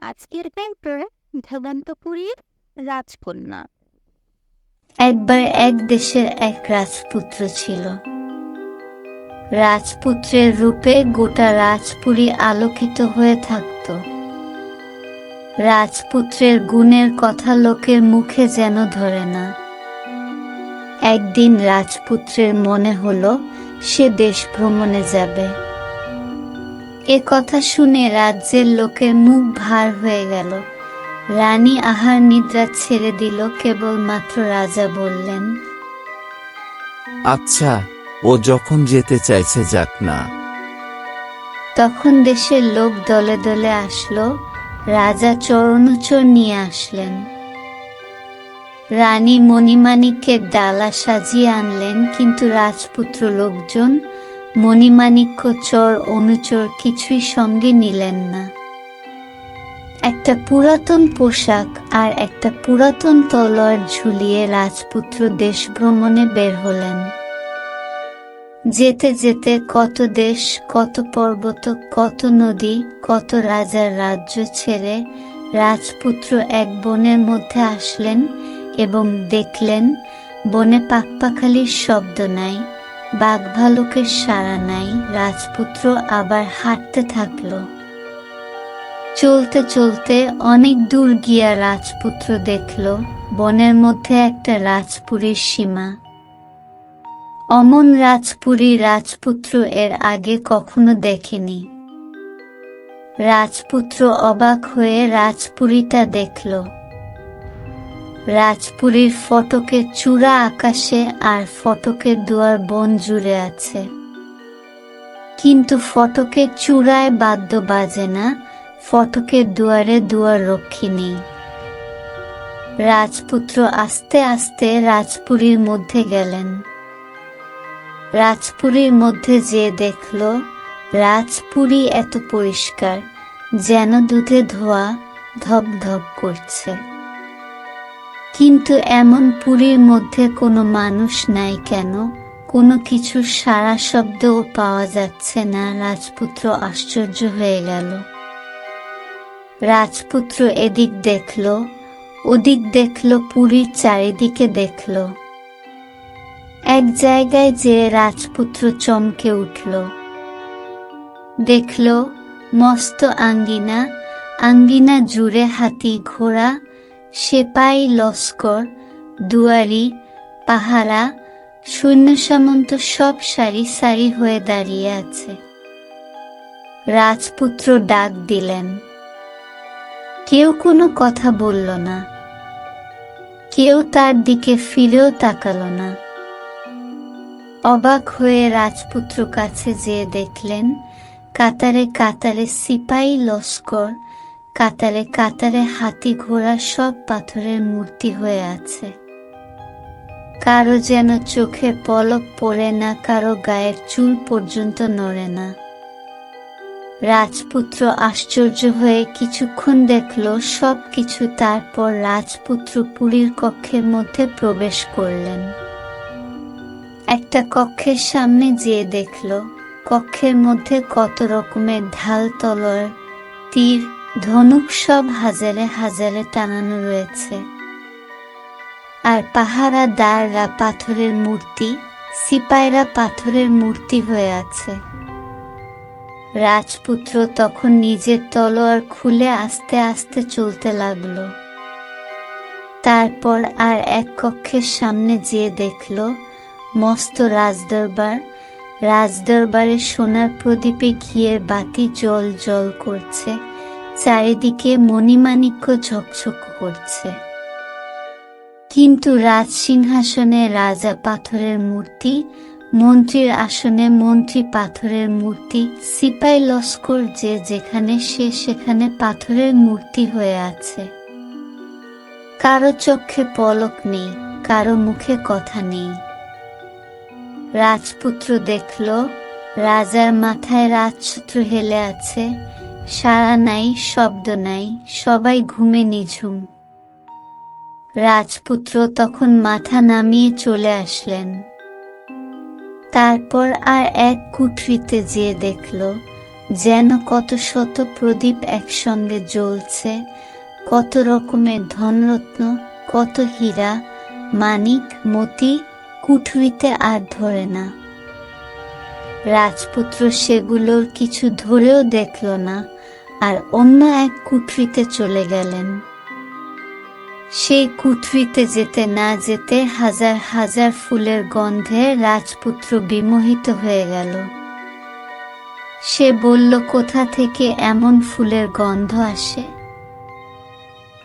আজকের গল্পে ধবন্তপুরীর রাজকন্যা। একবার এক দেশের এক রাজপুত্র ছিল। রাজপুত্রের রূপে গোটা রাজপুরী আলোকিত হয়ে থাকত। রাজপুত্রের গুণের কথা লোকের মুখে যেন ধরে না। একদিন রাজপুত্রের মনে হলো, সে দেশ ভ্রমণে যাবে। এ কথা শুনে রাজ্যের লোকের মুখ ভার হয়ে গেল। রানী আহার নিদ্রা ছেড়ে দিল কেবলমাত্র রাজা বললেন আচ্ছা ও যখন যেতে চাইছে যাক না। তখন দেশের লোক দলে দলে আসলো রাজা চরণচর নিয়ে আসলেন। রানী মণিমাণিক্যের ডালা সাজিয়ে আনলেন কিন্তু রাজপুত্র লোকজন মণিমাণিক্য চর অনুচর কিছুই সঙ্গে নিলেন না। একটা পুরাতন পোশাক আর একটা পুরাতন তলোয়ার ঝুলিয়ে রাজপুত্র দেশ ভ্রমণে বের হলেন। যেতে যেতে কত দেশ, কত পর্বত, কত নদী, কত রাজার রাজ্য ছেড়ে রাজপুত্র এক বনের মধ্যে আসলেন এবং দেখলেন, বনে পাকপাখালির শব্দ নাই। বাঘ ভালুকের সাড়া নাই, রাজপুত্র আবার হাঁটতে থাকল। চলতে চলতে অনেক দূর গিয়া রাজপুত্র দেখল, বনের মধ্যে একটা রাজপুরীর সীমা। অমন রাজপুরী রাজপুত্র এর আগে কখনো দেখেনি। রাজপুত্র অবাক হয়ে রাজপুরীটা দেখল। রাজপুরীর ফটকের চূড়া আকাশে আর ফটকের দুয়ার বন জুড়ে আছে। কিন্তু ফটকের চূড়ায় বাদ্য বাজে না, ফটকের দুয়ারে দুয়ার রক্ষী নেই। রাজপুত্র আস্তে আস্তে রাজপুরীর মধ্যে গেলেন। রাজপুরীর মধ্যে যে দেখল, রাজপুরী এত পরিষ্কার, যেন দুধে ধোয়া ধপ ধপ করছে। কিন্তু এমন পুরীর মধ্যে কোনো মানুষ নাই কেন? কোনো কিছুর সারা শব্দও পাওয়া যাচ্ছে না। রাজপুত্র আশ্চর্য হয়ে গেল। রাজপুত্র এদিক দেখল, ওদিক দেখল, পুরীর চারিদিকে দেখল। এক জায়গায় যে রাজপুত্র চমকে উঠল। দেখল, মস্ত আঙ্গিনা আঙ্গিনা জুড়ে হাতি ঘোড়া সেপাই, লস্কর, দুয়ারি, পাহারা সৈন্য সামন্ত সব সারি সারি হয়ে দাঁড়িয়ে আছে। রাজপুত্র ডাক দিলেন। কেউ কোনো কথা বলল না। কেউ তার দিকে ফিরেও তাকাল না। অবাক হয়ে রাজপুত্র কাছে যেয়ে দেখলেন, কাতারে কাতারে সিপাই, লস্কর কাতারে কাতারে হাতি ঘোড়া সব পাথরের মূর্তি হয়ে আছে। কারও যেন চোখে পলক পড়ে না, কারও গায়ের চুল পর্যন্ত নড়ে না। রাজপুত্র আশ্চর্য হয়ে কিছুক্ষণ দেখল সব কিছু তারপর রাজপুত্র পুরীর কক্ষের মধ্যে প্রবেশ করলেন। একটা কক্ষের সামনে যেয়ে দেখল, কক্ষের মধ্যে কত রকমের ঢাল, তলোয়ার, তীর ধনুক সব হাজারে হাজারে টানানো রয়েছে। আর পাহারা দাররা পাথরের মূর্তি, সিপাইরা পাথরের মূর্তি হয়ে আছে। রাজপুত্র তখন নিজের তলোয়ার খুলে আস্তে আস্তে চলতে লাগল। তারপর আর এক কক্ষের সামনে যেয়ে দেখল, মস্ত রাজদরবার, রাজদরবারে সোনার প্রদীপে ঘিয়ের বাতি জল জল করছে। চারিদিকে মণিমাণিক্য ঝকঝক করছে। কিন্তু রাজ সিংহাসনে রাজা পাথরের মূর্তি, মন্ত্রীর আসনে মন্ত্রী পাথরের মূর্তি, সিপাই লস্কর যে যেখানে, সে সেখানে পাথরের মূর্তি হয়ে আছে। কারও চক্ষে পলক নেই, কারও মুখে কথা নেই। রাজপুত্র দেখল, রাজার মাথায় রাজছত্র হেলে আছে সারা নাই, শব্দ নাই, সবাই ঘুমে নিঝুম। রাজপুত্র তখন মাথা নামিয়ে চলে আসলেন। তারপর আর এক কুঠরিতে যেয়ে দেখল, যেন কত শত প্রদীপ একসঙ্গে জ্বলছে, কত রকমের ধনরত্ন, কত হীরা, মানিক, মতি, কুঠরিতে আর ধরে না। রাজপুত্র সেগুলোর কিছু ধরেও দেখল না আর অন্য এক কুঠরিতে চলে গেলেন। সেই কুঠরিতে যেতে না যেতে হাজার হাজার ফুলের গন্ধে রাজপুত্র বিমোহিত হয়ে গেল। সে বলল, কোথা থেকে এমন ফুলের গন্ধ আসে?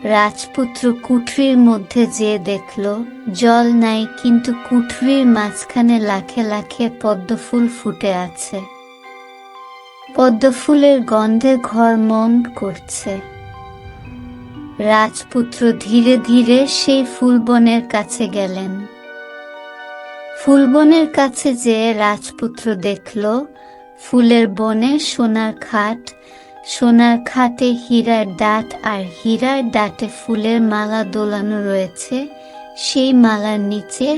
রাজপুত্র কুঠরির মধ্যে যে দেখল, জল নাই, কিন্তু কুঠরির মাঝখানে লাখে লাখে পদ্মফুল ফুটে আছে। পদ্মফুলের গন্ধে ঘর মন করছে। রাজপুত্র ধীরে ধীরে সেই ফুলবনের কাছে গেলেন। ফুলবনের কাছে যে রাজপুত্র দেখল, ফুলের বনে সোনার খাট সোনার খাটে হীরার ডাট আর হীরার ডাটে ফুলের মালা দোলানো রয়েছে। সেই মালার নিচে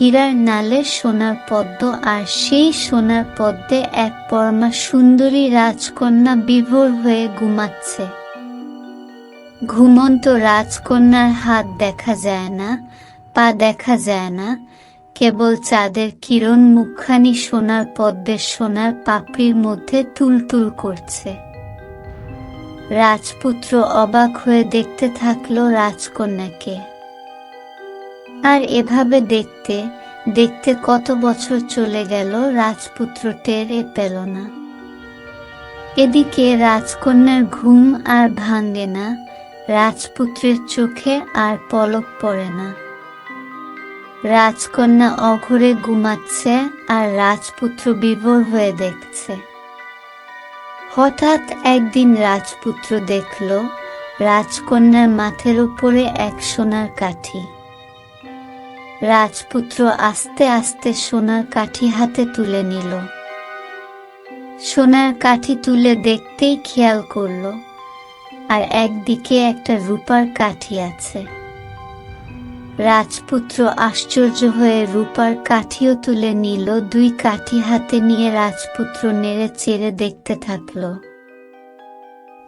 হীরার নালে সোনার পদ্ম আর সেই সোনার পদ্মে এক পরমা সুন্দরী রাজকন্যা বিভোর হয়ে ঘুমাচ্ছে। ঘুমন্ত রাজকন্যার হাত দেখা যায় না, পা দেখা যায় না, কেবল চাঁদের কিরণ মুখখানি সোনার পদ্মের সোনার পাপড়ির মধ্যে তুলতুল করছে। রাজপুত্র অবাক হয়ে দেখতে থাকল রাজকন্যাকে। আর এভাবে দেখতে দেখতে কত বছর চলে গেল রাজপুত্র টেরে পেল না। এদিকে রাজকন্যার ঘুম আর ভাঙে না, রাজপুত্রের চোখে আর পলক পড়ে না। রাজকন্যা অঘরে ঘুমাচ্ছে আর রাজপুত্র বিভোর হয়ে দেখছে। হঠাৎ একদিন রাজপুত্র দেখল রাজকন্যার মাথের উপরে এক সোনার কাঠি। রাজপুত্র আস্তে আস্তে সোনার কাঠি হাতে তুলে নিল। সোনার কাঠি তুলে দেখতেই খেয়াল করল, আর একদিকে একটা রূপার কাঠি আছে। রাজপুত্র আশ্চর্য হয়ে রূপার কাঠিও তুলে নিল, দুই কাঠি হাতে নিয়ে রাজপুত্র নেড়ে চেড়ে দেখতে থাকল।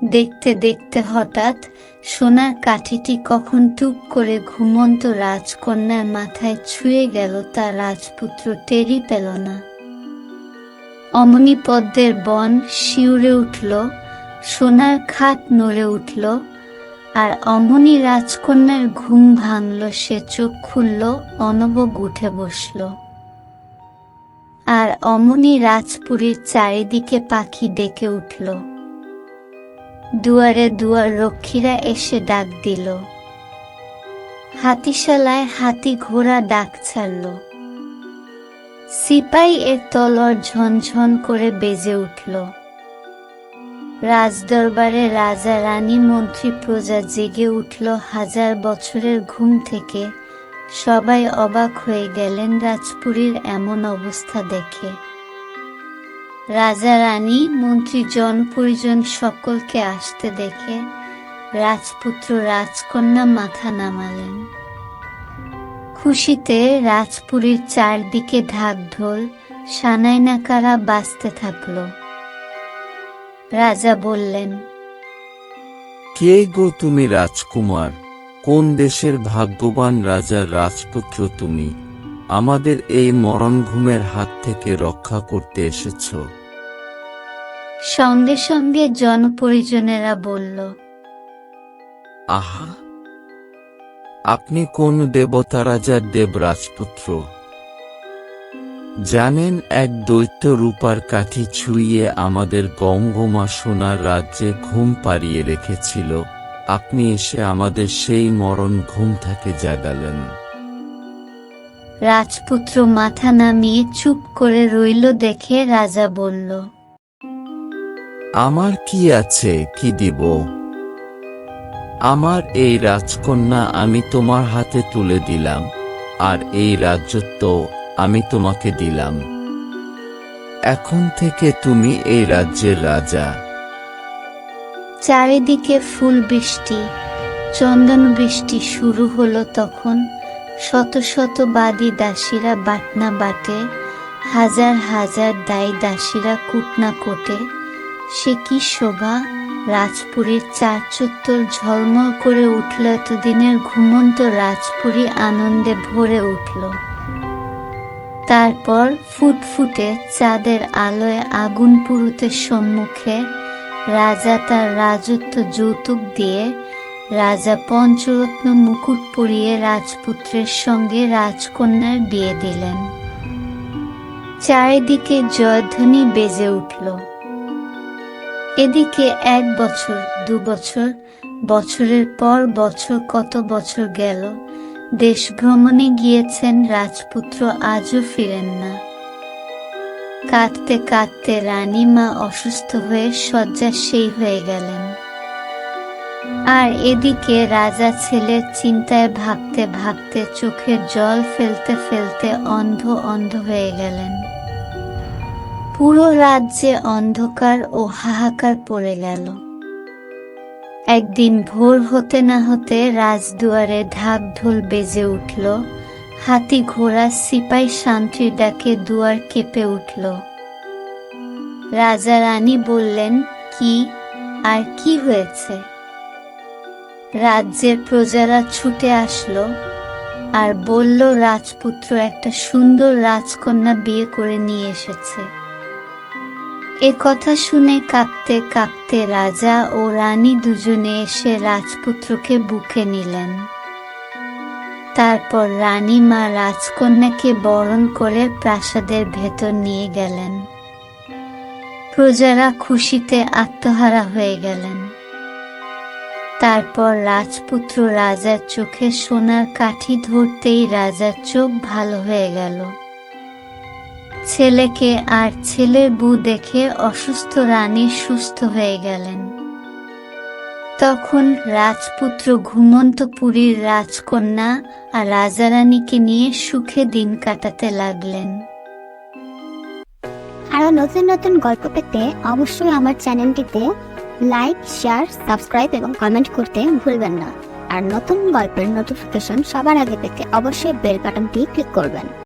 দেখতে দেখতে হঠাৎ সোনার কাঠিটি কখন টুপ করে ঘুমন্ত রাজকন্যার মাথায় ছুঁয়ে গেল, তা রাজপুত্র টেরি পেল না। অমনি পদ্মের বন শিউরে উঠল, সোনার খাট নড়ে উঠল আর অমনি রাজকন্যার ঘুম ভাঙল, সে চোখ খুলল, অনবগ উঠে বসল। আর অমনি রাজপুরীর চারিদিকে পাখি ডেকে উঠল। দুয়ারে দুয়ার রক্ষীরা এসে ডাক দিল। হাতিশালায় হাতি ঘোড়া ডাক ছাড়ল। সিপাই এর তলর ঝনঝন করে বেজে উঠল। রাজদরবারে রাজা রানী মন্ত্রী প্রজা জেগে উঠল হাজার বছরের ঘুম থেকে। সবাই অবাক হয়ে গেলেন রাজপুরীর এমন অবস্থা দেখে। রাজা রানী, মন্ত্রী জন পরিজন সকলকে আসতে দেখে রাজপুত্র রাজকন্যা মাথা নামালেন। খুশিতে রাজপুরীর চারদিকে ঢাক ঢোল সানাই নাকারা বাজতে থাকল। রাজা বললেন কে গো তুমি রাজকুমার? কোন দেশের ভাগ্যবান রাজার রাজপুত্র তুমি? আমাদের এই মরণ ঘুমের হাত থেকে রক্ষা করতে এসেছ। সঙ্গে সঙ্গে জনপরিজনেরা বলল আহা! আপনি কোন দেবতা রাজার দেব রাজপুত্র? জানেন এক দৈত্য রূপার কাঠি ছুঁয়ে আমাদের গঙ্গমা সোনার রাজ্যে ঘুম পাড়িয়ে রেখেছিল। আপনি এসে আমাদের সেই মরণ ঘুম থেকে জাগালেন। রাজপুত্র মাথা নামিয়ে চুপ করে রইল দেখে রাজা বলল আমার কি আছে কি দিব? আমার এই রাজকন্যা আমি তোমার হাতে তুলে দিলাম আর এই রাজ্যত্ব আমি তোমাকে দিলাম। এখন থেকে তুমি এই রাজ্যের রাজা। চারিদিকে ফুল বৃষ্টি, চন্দন বৃষ্টি শুরু হলো তখন। শত শত বাদী দাসীরা বাটনা বাটে, হাজার হাজার দায়ী দাসীরা কুটনা কোটে। সে কি শোভা? রাজপুরীর চার চত্বর ঝলমল করে উঠল, এতদিনের ঘুমন্ত রাজপুরী আনন্দে ভরে উঠল। তারপর ফুটফুটে চাঁদের আলোয় আগুন পুরুতের সম্মুখে রাজা তার রাজত্ব যৌতুক দিয়ে রাজা পঞ্চরত্ন মুকুট পরিয়ে রাজপুত্রের সঙ্গে রাজকন্যার বিয়ে দিলেন। চারিদিকে জয়ধ্বনি বেজে উঠল। এদিকে এক বছর, দু বছর, বছরের পর বছর কত বছর গেল দেশ ভ্রমণে গিয়েছেন রাজপুত্র, আজও ফিরেন না। কাঁদতে কাঁদতে রানীমা অসুস্থ হয়ে শয্যাশায়ী হয়ে গেলেন। আর এদিকে রাজা ছেলের চিন্তায় ভাবতে ভাবতে চোখের জল ফেলতে ফেলতে অন্ধ অন্ধ হয়ে গেলেন। পুরো রাজ্যে অন্ধকার ও হাহাকার পড়ে গেল। একদিন ভোর হতে না হতে রাজদুয়ারে ঢাক ঢোল বেজে উঠল। হাতি ঘোড়া সিপাই শান্তির ডাকে দুয়ার কেঁপে উঠল। রাজা রানী বললেন, কি? আর কি হয়েছে? রাজ্যের প্রজারা ছুটে আসলো আর বলল, রাজপুত্র একটা সুন্দর রাজকন্যা বিয়ে করে নিয়ে এসেছে। এ কথা শুনে কাঁপতে কাঁপতে রাজা ও রানী দুজনে এসে রাজপুত্রকে বুকে নিলেন। তারপর রানী মা রাজকন্যাকে বরণ করে প্রাসাদের ভেতর নিয়ে গেলেন। প্রজারা খুশিতে আত্মহারা হয়ে গেলেন। তারপর রাজপুত্র রাজার চোখে সোনার কাঠি ধরতেই রাজার চোখ ভালো হয়ে গেল। ছেলেকে আর ছেলের বউ দেখে অসুস্থ রানী সুস্থ হয়ে গেলেন। তখন রাজপুত্র ঘুমন্ত পুরীর রাজকন্যা আর রাজারানীকে নিয়ে সুখে দিন কাটাতে লাগলেন। আরও নতুন নতুন গল্প পেতে অবশ্যই আমার চ্যানেলটিতে লাইক, শেয়ার, সাবস্ক্রাইব এবং কমেন্ট করতে ভুলবেন না। আর নতুন গল্পের নোটিফিকেশন সবার আগে পেতে অবশ্যই বেল বাটনটি ক্লিক করবেন।